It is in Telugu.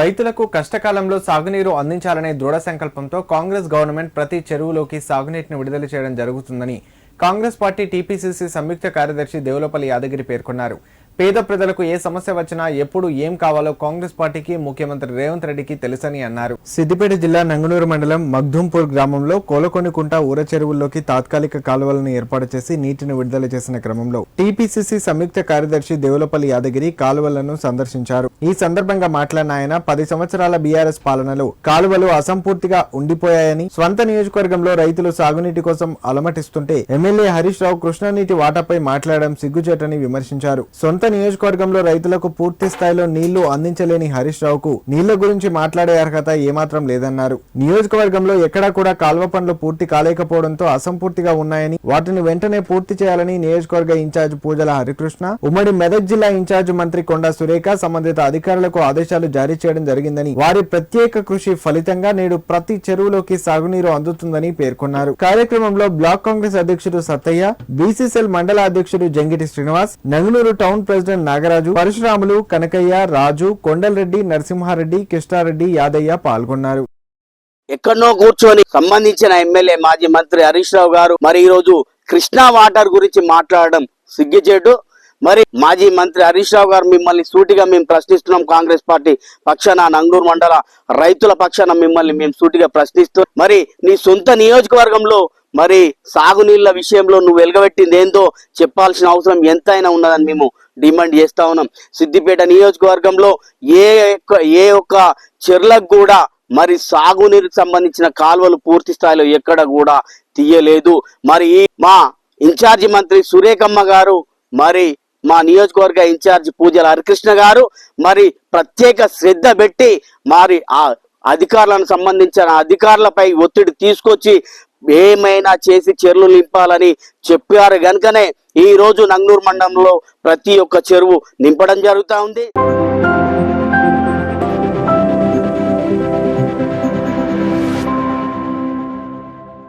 రైతులకు కష్టకాలంలో సాగునీరు అందించాలనే దృఢ సంకల్పంతో కాంగ్రెస్ గవర్నమెంట్ ప్రతి చెరువులోకి సాగునీటిని విడుదల చేయడం జరుగుతుందని కాంగ్రెస్ పార్టీ టీపీసీసీ సంయుక్త కార్యదర్శి దేవులపల్లి యాదగిరి పేర్కొన్నారు. పేద ప్రజలకు ఏ సమస్య వచ్చినా ఎప్పుడు ఏం కావాలో కాంగ్రెస్ పార్టీకి ముఖ్యమంత్రి రేవంత్ రెడ్డికి తెలుసని అన్నారు. సిద్దిపేట జిల్లా నంగునూరు మండలం మగ్ధుంపూర్ గ్రామంలో కోలకొనికుంట ఊర చెరువుల్లోకి తాత్కాలిక కాలువలను ఏర్పాటు చేసి నీటిని విడుదల చేసిన క్రమంలో టీపీసీసీ సంయుక్త కార్యదర్శి దేవులపల్లి యాదగిరి కాలువలను సందర్శించారు. ఈ సందర్భంగా మాట్లాడిన ఆయన పది సంవత్సరాల బీఆర్ఎస్ పాలనలో కాలువలు అసంపూర్తిగా ఉండిపోయాయని స్వంత నియోజకవర్గంలో రైతులు సాగునీటి కోసం అలమటిస్తుంటే ఎమ్మెల్యే హరీష్ రావు కృష్ణానీటి వాటాపై మాట్లాడడం సిగ్గుచేటని విమర్శించారు. సొంత నియోజకవర్గంలో రైతులకు పూర్తి స్థాయిలో నీళ్ళు అందించలేని హరీష్ రావుకు నీళ్ళ గురించి మాట్లాడే అర్హత ఏమాత్రం లేదన్నారు. నియోజకవర్గంలో ఎక్కడా కూడా కాల్వ పనులు పూర్తి కాలేకపోవడంతో అసంపూర్తిగా ఉన్నాయని వాటిని వెంటనే పూర్తి చేయాలని నియోజకవర్గ ఇన్ఛార్జ్ పూజల హరికృష్ణ ఉమ్మడి మెదక్ జిల్లా ఇన్ఛార్జ్ మంత్రి కొండా సురేఖ సంబంధిత అధికారులకు ఆదేశాలు జారీ చేయడం జరిగిందని వారి ప్రత్యేక కృషి ఫలితంగా నేడు ప్రతి చెరువులోకి సాగునీరు అందుతుందని పేర్కొన్నారు. కార్యక్రమంలో బ్లాక్ కాంగ్రెస్ అధ్యక్షుడు సత్తయ్య బీసీసీఎల్ మండల అధ్యక్షుడు జంగిటి శ్రీనివాస్ నంగునూరు టౌన్ ప్రెసిడెంట్ నాగరాజు పరశురాములు కనకయ్య రాజు కొండలరెడ్డి నరసింహారెడ్డి కృష్ణారెడ్డి యాదయ్య పాల్గొన్నారు. ఎక్కడనో కూర్చొని సంబంధించిన ఎమ్మెల్యే మాజీ మంత్రి హరీష్ రావు గారు మరి ఈ రోజు కృష్ణా వాటర్ గురించి మాట్లాడడం సిగ్గుచేటు. మరి మాజీ మంత్రి హరీష్ రావు గారు మిమ్మల్ని సూటిగా మేము ప్రశ్నిస్తున్నాం కాంగ్రెస్ పార్టీ పక్షాన నంగూరు మండల రైతుల పక్షాన మిమ్మల్ని మేము సూటిగా ప్రశ్నిస్తూ మరి నీ సొంత నియోజకవర్గంలో మరి సాగునీళ్ళ విషయంలో నువ్వు వెలగబెట్టింది ఏందో చెప్పాల్సిన అవసరం ఎంతైనా ఉన్నదని మేము డిమాండ్ చేస్తా ఉన్నాం. సిద్దిపేట నియోజకవర్గంలో ఏ ఒక్క- ఏ ఒక్క చెర్లకు కూడా మరి సాగునీరుకు సంబంధించిన కాలువలు పూర్తి స్థాయిలో ఎక్కడ కూడా తీయలేదు. మరి మా ఇన్ఛార్జి మంత్రి సురేఖమ్మ గారు మరి మా నియోజకవర్గ ఇన్ఛార్జి పూజల హరికృష్ణ గారు మరి ప్రత్యేక శ్రద్ధ పెట్టి మరి ఆ అధికారులను సంబంధించిన అధికారులపై ఒత్తిడి తీసుకొచ్చి ఏమైనా చేసి చెరువులు నింపాలని చెప్పారు గనుకనే ఈ రోజు నంగనూరు మండలంలో ప్రతి ఒక్క చెరువు నింపడం జరుగుతూ ఉంది.